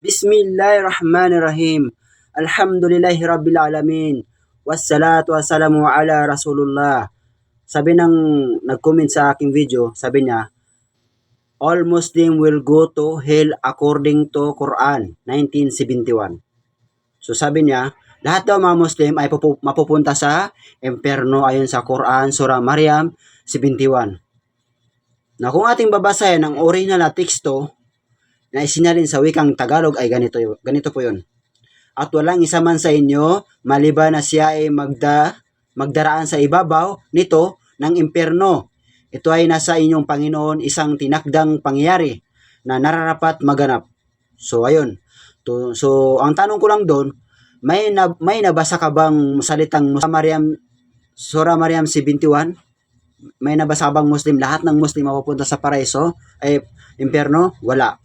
Bismillahirrahmanirrahim. Alhamdulillahi Rabbil Alamin. Wassalatu wassalamu ala Rasulullah. Sabi ng nag-comment sa aking video, sabi niya, All Muslim will go to hell according to Quran 1971. So sabi niya, lahat daw mga Muslim ay pupu- mapupunta sa emperno ayon sa Quran, Surah Maryam 71. Na kung ating babasahin ang original na teksto na isinalin sa wikang Tagalog ay ganito, ganito po yun. At walang isa man sa inyo, maliban na siya ay magda, magdaraan sa ibabaw nito ng imperno. Ito ay nasa inyong Panginoon isang tinakdang pangyayari na nararapat maganap. So ayun. To, so ang tanong ko lang doon, may na, may nabasa ka bang salitang Surah Maryam Surah Maryam 71? May nabasa bang Muslim lahat ng Muslim mapupunta sa paraiso ay imperno? Wala.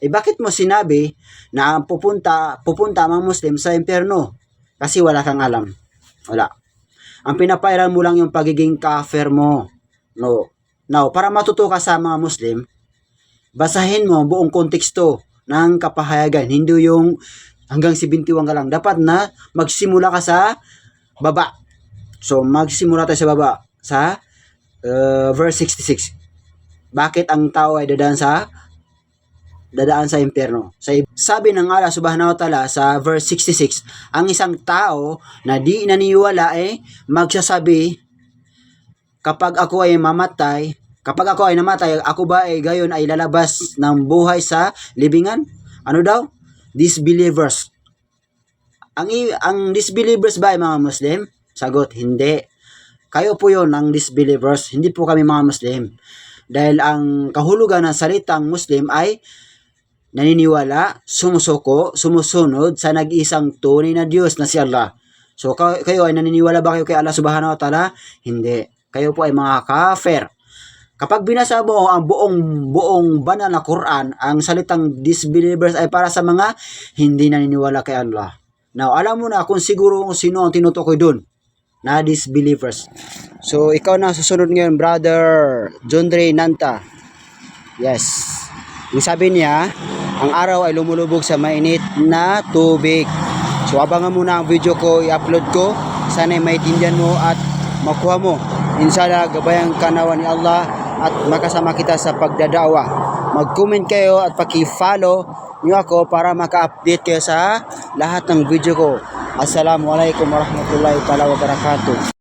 Eh bakit mo sinabi na pupunta pupunta ang Muslim sa impyerno? Kasi wala kang alam. Wala. Ang pinapairal mo lang yung pagiging kafir mo. No. Now, para matuto ka sa mga Muslim, basahin mo buong konteksto ng kapahayagan. Hindi yung hanggang 71 ka lang. Dapat na magsimula ka sa baba. So, magsimula tayo sa baba. Sa uh, verse 66. Bakit ang tao ay dadaan sa dadaan sa impyerno. Sa sabi ng Allah Subhanahu wa Ta'ala sa verse 66, ang isang tao na di naniniwala ay magsasabi kapag ako ay mamatay, kapag ako ay namatay, ako ba ay gayon ay lalabas ng buhay sa libingan? Ano daw? Disbelievers. Ang ang disbelievers ba ay mga Muslim? Sagot, hindi. Kayo po yon ang disbelievers, hindi po kami mga Muslim. Dahil ang kahulugan ng salitang Muslim ay naniniwala, sumusuko, sumusunod sa nag-isang tunay na Diyos na si Allah. So kayo, kayo ay naniniwala ba kayo kay Allah Subhanahu wa Ta'ala? Hindi. Kayo po ay mga kafir. Kapag binasa mo ang buong buong banal na Quran, ang salitang disbelievers ay para sa mga hindi naniniwala kay Allah. Now, alam mo na kung siguro kung sino ang tinutukoy doon na disbelievers. So, ikaw na susunod ngayon, brother John Dre Nanta. Yes. Yung sabi niya, ang araw ay lumulubog sa mainit na tubig. So abangan mo na ang video ko, i-upload ko. Sana ay maintindihan mo at makuha mo. Inshallah, gabayan ka nawa ni Allah at makasama kita sa pagdadawa. Mag-comment kayo at paki-follow niyo ako para maka-update kayo sa lahat ng video ko. Assalamualaikum warahmatullahi wabarakatuh.